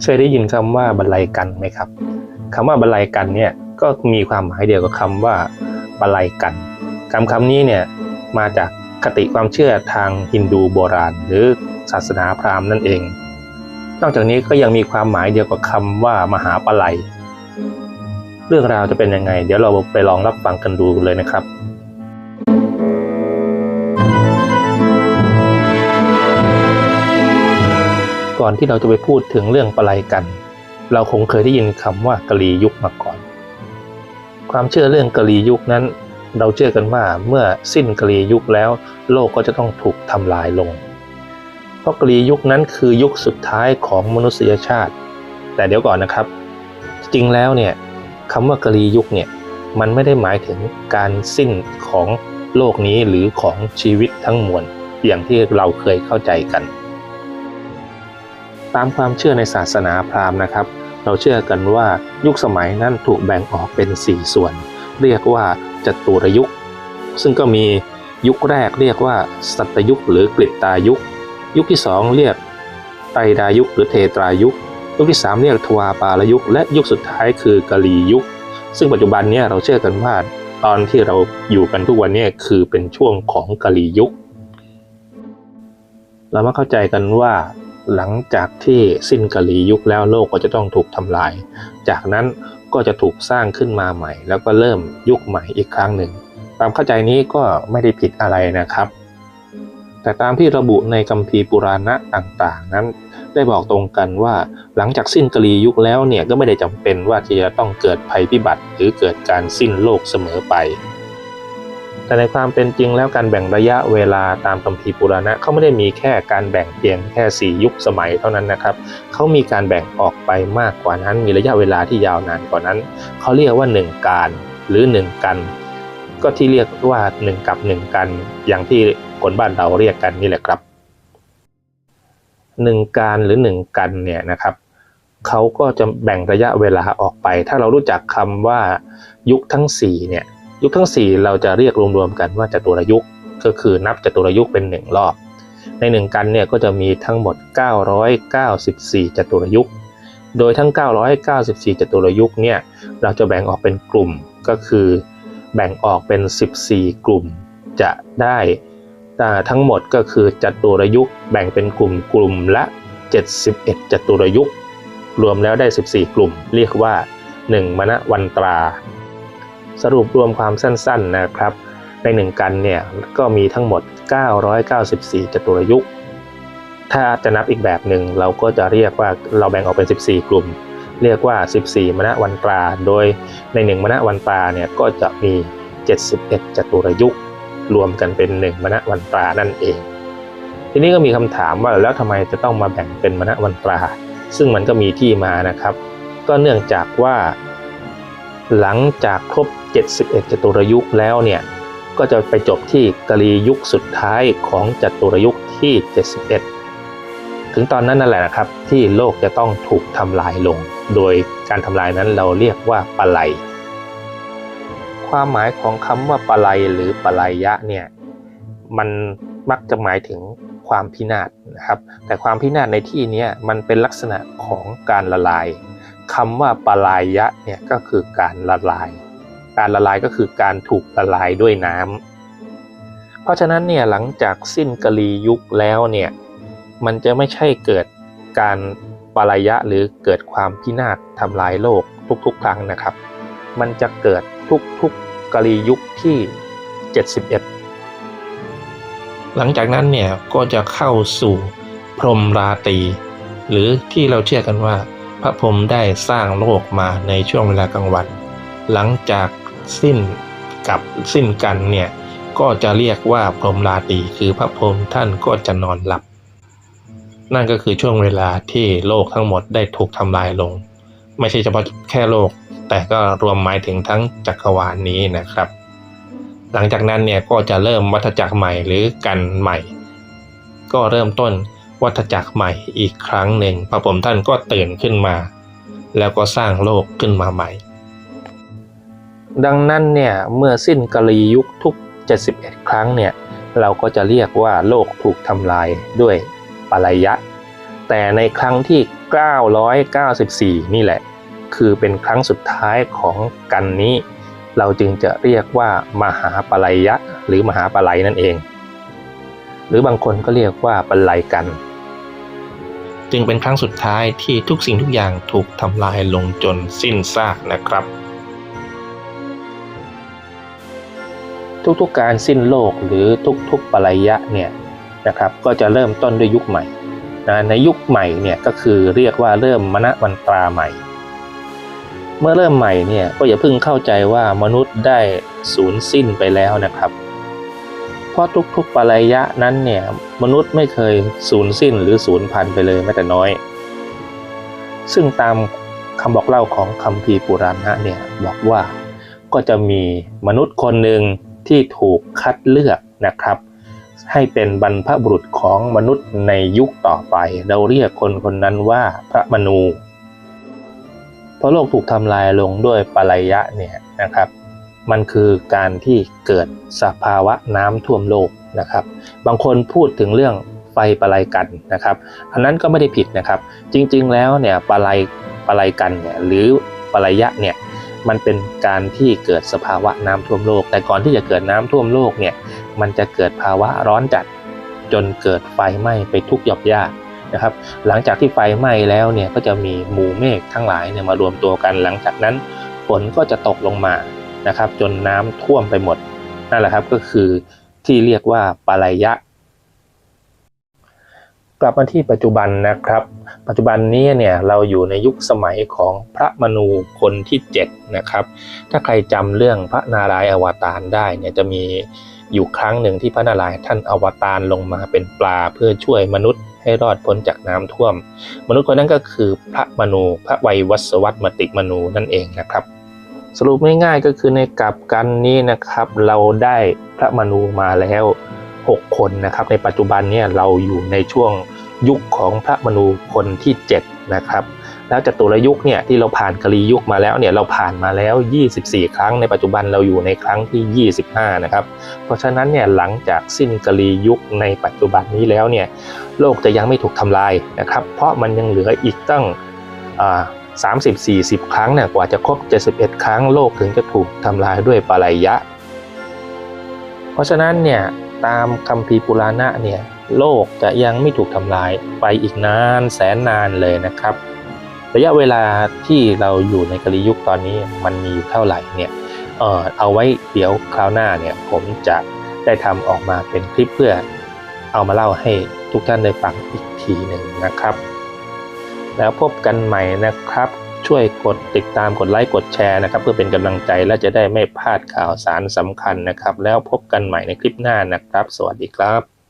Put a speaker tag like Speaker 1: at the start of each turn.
Speaker 1: เคยได้ยินคำว่าบรรลัยกันไหมครับคำว่าบรรลัยกันเนี่ยก็มีความหมายเดียวกับคำว่าบรรลัยกันคำคำนี้เนี่ยมาจากคติความเชื่อทางฮินดูโบราณ หรือศาสนาพราหมณ์นั่นเอง นอกจากนี้ก็ยังมีความหมายเดียวกับคำว่ามหาปลัย เรื่องราวจะเป็นยังไง เดี๋ยวเราไปลองรับฟังกันดูเลยนะครับ ก่อนที่เราจะไปพูดถึงเรื่องปลัยกัน เราคงเคยได้ยินคำว่ากะลียุคมาก่อน ความเชื่อเรื่องกะลียุคนั้น เราเชื่อกันว่าเมื่อสิ้นกะลียุคแล้ว โลกก็จะต้องถูกทำลายลง เพราะกะลียุคนั้นคือยุคสุดท้ายของมนุษยชาติ แต่เดี๋ยวก่อนนะครับ จริงแล้วเนี่ยคำว่ากะลียุคเนี่ยมันไม่ได้หมายถึงการสิ้นของโลกนี้หรือของชีวิตทั้งมวลอย่างที่เราเคยเข้าใจกัน ตามความเชื่อในศาสนาพราหมณ์นะครับ เราเชื่อกันว่ายุคสมัยนั้นถูกแบ่งออกเป็น 4 ส่วน เรียกว่าจตุรยุค ซึ่งก็มียุคแรกเรียกว่า สัตยุคหรือกฤตายุค ยุคที่ 2 เรียกไตรดายุคหรือเทตรายุค ยุคที่ 3 เรียกทวาปาลยุค และยุคสุดท้ายคือกะลียุค ซึ่งปัจจุบันเนี่ยเราเชื่อกันว่าตอนที่เราอยู่กันทุกวันนี่ยคือเป็นช่วงของกะลียุค เรามาเข้าใจกันว่า หลังจากที่สิ้นกะลียุคแล้วโลกก็จะต้องถูกทำลาย จากนั้นก็จะถูกสร้างขึ้นมาใหม่ แล้วก็เริ่มยุคใหม่อีกครั้งหนึ่งความเข้าใจนี้ก็ไม่ได้ผิดอะไรนะครับ แต่ตามที่ระบุในคัมภีร์ปุราณะต่างๆ นั้น ได้บอกตรงกันว่าหลังจากสิ้นกะลียุคแล้วเนี่ยก็ไม่ได้จำเป็นว่าจะต้องเกิดภัยพิบัติหรือเกิดการสิ้นโลกเสมอไป แต่ในความเป็นจริงแล้วการแบ่งระยะเวลาตามคัมภีร์ปุราณะเขาไม่ได้มีแค่การแบ่งเพียงแค่สี่ยุคสมัยเท่านั้นนะครับเขามีการแบ่งออกไปมากกว่านั้น มีระยะเวลาที่ยาวนานกว่านั้นเขาเรียกว่าหนึ่งการหรือหนึ่งกัน ก็ที่เรียกว่าหนึ่งกับหนึ่งกัน อย่างที่คนบ้านเราเรียกกันนี่แหละครับหนึ่งการหรือหนึ่งกันเนี่ยนะครับเขาก็จะแบ่งระยะเวลาออกไป ถ้าเรารู้จักคำว่ายุคทั้งสี่เนี่ย ยุคทั้ง 4 เราจะเรียกรวมๆกันว่าจตุรยุคก็คือนับจตุรยุคเป็น 1 รอบ ในหนึ่งกันเนี่ยก็จะมีทั้งหมด 994จตุรยุค โดยทั้ง 994จตุรยุคเนี่ยเราจะแบ่งออกเป็นกลุ่มก็คือแบ่งออกเป็น 14 กลุ่มจะได้ทั้งหมดก็คือจตุรยุคแบ่งเป็นกลุ่มกลุ่มละ 71จตุรยุค รวมแล้วได้ 14 กลุ่ม เรียกว่า 1 มณวันตรา สรุปรวมความสั้นๆนะครับ ในหนึ่งกันเนี่ยก็มีทั้งหมด 994 จตุรยุคถ้าจะนับอีกแบบหนึ่งเราก็จะเรียกว่าเราแบ่งออกเป็น 14 กลุ่ม เรียกว่า 14 มณวันตรา โดยใน 1 มณวันตราเนี่ยก็จะมี 71 จตุรยุครวมกันเป็น 1 มณวันตรานั่นเอง ทีนี้ก็มีคำถามว่าแล้วทำไมจะต้องมาแบ่งเป็นมณวันตรา ซึ่งมันก็มีที่มานะครับ ก็เนื่องจากว่า หลังจากครบ 71 จตุรยุคแล้วเนี่ยก็จะไปจบที่กะลียุคสุดท้ายของจตุรยุคที่ 71 ถึงตอนนั้นนั่นแหละนะครับ ที่โลกจะต้องถูกทำลายลง โดยการทำลายนั้นเราเรียกว่าปะไลความหมายของคำว่าปะไลหรือปะไลยะเนี่ยมันมักจะหมายถึงความพินาศนะครับ แต่ความพินาศในที่นี้มันเป็นลักษณะของการละลาย คำว่าปลายะเนี่ยก็คือการละลาย การละลายก็คือการถูกละลายด้วยน้ำเพราะฉะนั้นเนี่ยหลังจากสิ้นกะลียุคแล้วเนี่ยมันจะไม่ใช่เกิดการปลายะหรือเกิดความพินาศทำลายโลกทุกๆ ครั้งนะครับ มันจะเกิดทุกๆกะลียุคที่ 71 หลังจากนั้นเนี่ยก็จะเข้าสู่พรหมราตรีหรือที่เราเชื่อกันว่า พระพรหมได้สร้างโลกมาในช่วงเวลากลางวัน หลังจากสิ้นกับสิ้นกันเนี่ยก็จะเรียกว่าพรหมราตรีคือพระพรหมท่านก็จะนอนหลับ นั่นก็คือช่วงเวลาที่โลกทั้งหมดได้ถูกทำลายลง ไม่ใช่เฉพาะแค่โลก แต่ก็รวมหมายถึงทั้งจักรวาลนนี้นะครับ หลังจากนั้นเนี่ยก็จะเริ่มวัฏจักรใหม่หรือกันใหม่ ก็เริ่มต้น วัฏจักรใหม่อีกครั้งหนึ่งพระผมท่านก็ตื่นขึ้นมา แล้วก็สร้างโลกขึ้นมาใหม่ ดังนั้นเนี่ยเมื่อสิ้นกาลียุคทุก 71 ครั้งเนี่ยเราก็จะเรียกว่าโลกถูกทำลายด้วยปลายะ แต่ในครั้งที่ 994 นี่แหละ คือเป็นครั้งสุดท้ายของกันนี้ เราจึงจะเรียกว่ามหาปลัยยะ หรือมหาปลัยนั่นเอง หรือบางคนก็เรียกว่าปลัยกัน จึงเป็นครั้งสุดท้ายที่ทุกสิ่งทุกอย่างถูกทำลายลงจนสิ้นซากนะครับ ทุกๆการสิ้นโลกหรือทุกๆปลัยยะเนี่ยนะครับก็จะเริ่มต้นด้วยยุคใหม่นะในยุคใหม่เนี่ยก็คือเรียกว่าเริ่มมณวันตราใหม่ เมื่อเริ่มใหม่เนี่ยก็อย่าเพิ่งเข้าใจว่ามนุษย์ได้สูญสิ้นไปแล้วนะครับ เพราะทุกๆปลัยะนั้นเนี่ยมนุษย์ไม่เคยสูญสิ้นหรือสูญพันธุ์ไปเลยแม้แต่น้อย ซึ่งตามคำบอกเล่าของคัมภีปุราณะเนี่ยบอกว่าก็จะมีมนุษย์คนหนึ่งที่ถูกคัดเลือกนะครับ ให้เป็นบรรพบุรุษของมนุษย์ในยุคต่อไป เราเรียกคนคนนั้นว่าพระมนูเพราะโลกถูกทำลายลงด้วยปลายะเนี่ยนะครับ มันคือการที่เกิดสภาวะน้ำท่วมโลกนะครับ บางคนพูดถึงเรื่องไฟปลายกันนะครับ อันนั้นก็ไม่ได้ผิดนะครับ จริงๆแล้วเนี่ยปลายปลายกันเนี่ยหรือปะไลยะเนี่ยมันเป็นการที่เกิดสภาวะน้ำท่วมโลก แต่ก่อนที่จะเกิดน้ำท่วมโลกเนี่ยมันจะเกิดภาวะร้อนจัด จนเกิดไฟไหม้ไปทุกหย่อมหญ้านะครับหลังจากที่ไฟไหม้แล้วเนี่ยก็จะมีหมู่เมฆทั้งหลายเนี่ยมารวมตัวกัน หลังจากนั้นฝนก็จะตกลงมา นะครับ จนน้ำท่วมไปหมดนั่นแหละครับก็คือที่เรียกว่าปลายะ กลับมาที่ปัจจุบันนะครับ ปัจจุบันนี้เนี่ยเราอยู่ในยุคสมัยของพระมนูคนที่7นะครับถ้าใครจำเรื่องพระนารายณ์อวตารได้เนี่ยจะมีอยู่ครั้งหนึ่งที่พระนารายณ์ท่านอวตารลงมาเป็นปลาเพื่อช่วยมนุษย์ให้รอดพ้นจากน้ำท่วม มนุษย์คนนั้นก็คือพระมนูพระไวยวัสวัตมติมนูนั่นเองนะครับ สรุปง่ายๆก็คือในกลับกันนี้นะครับ เราได้พระมนูมาแล้ว 6 คนนะครับ ในปัจจุบันเนี่ยเราอยู่ในช่วงยุคของพระมนูคนที่ 7 นะครับ แล้วจตุรยุคเนี่ยที่เราผ่านกลียุคมาแล้วเนี่ยเราผ่านมาแล้ว 24 ครั้ง ในปัจจุบันเราอยู่ในครั้งที่ 25 นะครับ เพราะฉะนั้นเนี่ยหลังจากสิ้นกลียุคในปัจจุบันนี้แล้วเนี่ยโลกจะยังไม่ถูกทำลายนะครับ เพราะมันยังเหลืออีกตั้ง สามสิบสี่สิบครั้งเนี่ยกว่าจะครบ 71 ครั้งโลกถึงจะถูกทำลายด้วยปลายะ เพราะฉะนั้นเนี่ยตามคัมภีปุราณะเนี่ยโลกจะยังไม่ถูกทำลายไปอีกนานแสนนานเลยนะครับ ระยะเวลาที่เราอยู่ในกลียุคตอนนี้มันมีอยู่เท่าไหร่เนี่ยเออเอาไว้เดี๋ยวคราวหน้าเนี่ยผมจะได้ทำออกมาเป็นคลิปเพื่อเอามาเล่าให้ทุกท่านได้ฟังอีกทีหนึ่งนะครับ แล้วพบกันใหม่นะครับ ช่วยกดติดตามกดไลค์กดแชร์นะครับ เพื่อเป็นกำลังใจและจะได้ไม่พลาดข่าวสารสำคัญนะครับ แล้วพบกันใหม่ในคลิปหน้านะครับ สวัสดีครับ